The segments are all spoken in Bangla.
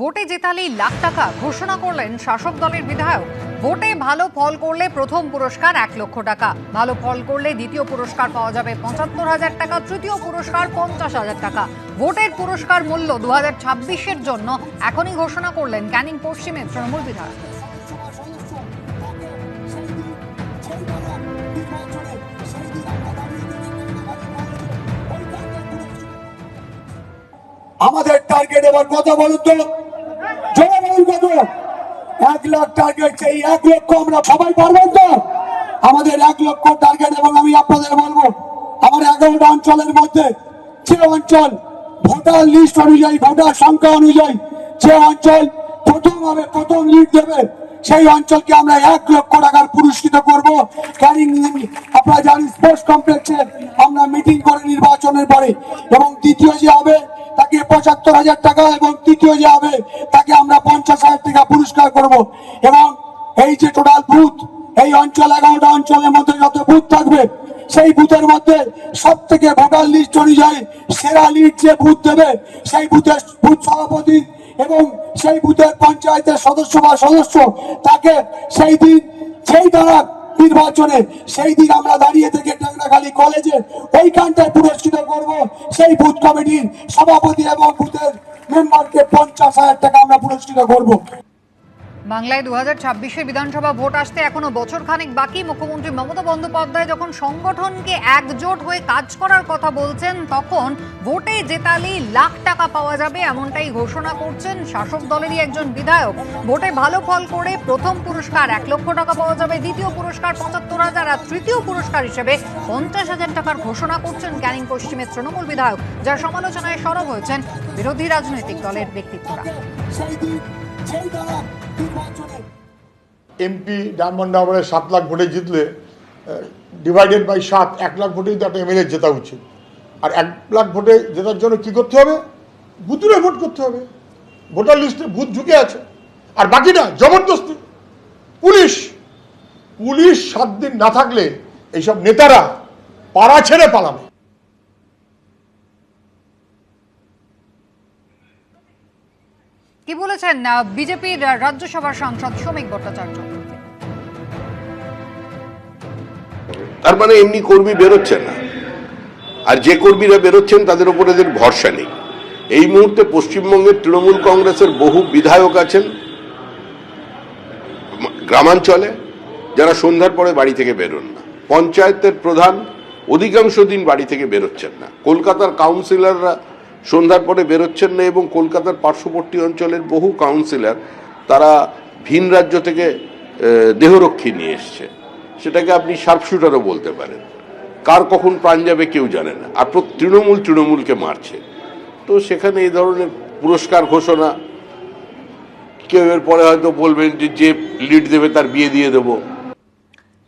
ভোটে জেতালেই লাখ টাকা ঘোষণা করলেন শাসক দলের বিধায়ক। ভোটে ভালো ফল করলে প্রথম পুরস্কার এক লক্ষ টাকা। ভালো ফল করলে দ্বিতীয় পুরস্কার পাওয়া যাবে পঁচাত্তর হাজার টাকা, তৃতীয় পুরস্কার পঞ্চাশ হাজার টাকা। ভোটের পুরস্কার মূল্য দু হাজার ছাব্বিশের জন্য এখনই ঘোষণা করলেন ক্যানিং পশ্চিমের তৃণমূল বিধায়ক। আমাদের টার্গেট এবার কত বলুন তো। এক সেই এক লক্ষ আমরা সবাই তো? আমাদের এক লক্ষ এবং আমি আপনাদের বলব, আমার অঞ্চলের মধ্যে অঞ্চল ভোটার লিস্ট অনুযায়ী, ভোটার সংখ্যা অনুযায়ী যে অঞ্চল প্রথম হবে প্রথম লিড দেবে, সেই অঞ্চলকে আমরা এক লক্ষ টাকার পুরস্কৃত করব। আপনারা জানেন স্পোর্টস কমপ্লেক্সে পঁচাত্তর হাজার টাকা এবং তৃতীয় যে হবে, তাকে আমরা পঞ্চাশ হাজার টাকা পুরস্কার করব। এবং এই যে টোটাল বুথ, এই অঞ্চল, এগারোটা অঞ্চলের মধ্যে যত বুথ থাকবে, সেই বুথের মধ্যে সব থেকে ভোটার লিস্ট অনুযায়ী সেরা লিড যে বুথ দেবে, সেই বুথের বুথ সভাপতি এবং সেই বুথের পঞ্চায়েতের সদস্য বা সদস্য, তাকে সেই দিন, সেই দ্বারা নির্বাচনে সেই দিন আমরা দাঁড়িয়ে থেকে টাংরাখালী কলেজে ওইখানটায় পুরস্কৃত করব। সেই বুথ কমিটির সভাপতি এবং বুথের মেম্বারকে পঞ্চাশ হাজার টাকা আমরা পুরস্কৃত করব। বাংলায় দু হাজার বিধানসভা ভোট আসতে এখনও বছর খানেক বাকি। মুখ্যমন্ত্রী মমতা বন্দ্যোপাধ্যায় যখন সংগঠনকে একজোট হয়ে কাজ করার কথা বলছেন, তখন ভোটে জেতালেই লাখ টাকা পাওয়া যাবে এমনটাই ঘোষণা করছেন শাসক দলেরই একজন বিধায়ক। ভোটে ভালো ফল করে প্রথম পুরস্কার এক লক্ষ টাকা পাওয়া যাবে, দ্বিতীয় পুরস্কার পঁচাত্তর হাজার আর তৃতীয় পুরস্কার হিসেবে পঞ্চাশ হাজার টাকার ঘোষণা করছেন ক্যানিং পশ্চিমের তৃণমূল বিধায়ক। যার সমালোচনায় সরব হয়েছেন বিরোধী রাজনৈতিক দলের ব্যক্তিত্বরা। সেই দ্বারা নির্বাচনে এমপি সাত লাখ ভোটে জিতলে ডিভাইডেড বাই সাত, এক লাখ ভোটেই তো একটা এমএলএ জেতা উচিত। আর এক লাখ ভোটে জেতার জন্য কি করতে হবে? বুথুরে ভোট করতে হবে। ভোটার লিস্টে বুথ ঝুঁকে আছে। আর বাকিটা জবরদস্তি। পুলিশ পুলিশ সাত দিন না থাকলে এইসব নেতারা পাড়া ছেড়ে পালাবে। কি বলেছেন বিজেপির রাজ্যসভার সাংসদ শ্রমিক ভট্টাচার্য? তার মানে এমনি কর্মী বেরোচ্ছে না। আর যে কর্মীরা বেরোচ্ছেন, তাদের উপর এদের ভরসা নেই। এই মুহূর্তে পশ্চিমবঙ্গের তৃণমূল কংগ্রেসের বহু বিধায়ক আছেন, গ্রামাঞ্চলে, যারা সন্ধ্যার পরে বাড়ি থেকে বেরোন না। পঞ্চায়েতের প্রধান অধিকাংশ দিন বাড়ি থেকে বেরোচ্ছেন না। কলকাতার কাউন্সিলররা সন্ধ্যার পরে বেরোচ্ছেন না এবং কলকাতার পার্শ্ববর্তী অঞ্চলের বহু কাউন্সিলর তারা ভিন রাজ্য থেকে দেহরক্ষী নিয়ে এসছে। সেটাকে আপনি শার্পশুটারও বলতে পারেন। কার কখন প্রাণ যাবে কেউ জানে না। আর তৃণমূল তৃণমূলকে মারছে। তো সেখানে এই ধরনের পুরস্কার ঘোষণা, কেউ এর পরে হয়তো বলবেন যে যে লিড দেবে তার বিয়ে দিয়ে দেবো।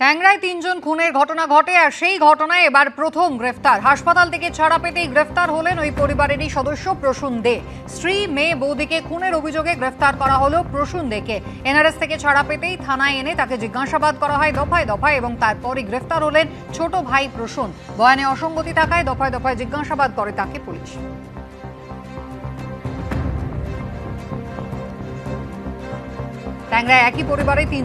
ট্যাংরায় তিনজন খুনের ঘটনা ঘটে আর সেই ঘটনায় এবার প্রথম গ্রেফতার। হাসপাতাল থেকে ছাড়া পেতেই গ্রেফতার হলেন ওই পরিবারেরই সদস্য প্রসূন দে। স্ত্রী, মেয়ে, বৌদিকে খুনের অভিযোগে গ্রেফতার করা হলো প্রসূন দেকে। এনআরএস থেকে ছাড়া পেতেই থানায় এনে তাকে জিজ্ঞাসাবাদ করা হয় দফায় দফায় এবং তারপরই গ্রেফতার হলেন ছোট ভাই প্রসূন। বয়ানে অসঙ্গতি থাকায় দফায় দফায় জিজ্ঞাসাবাদ করে তাকে পুলিশ। ট্যাংরায় একই পরিবারে তিন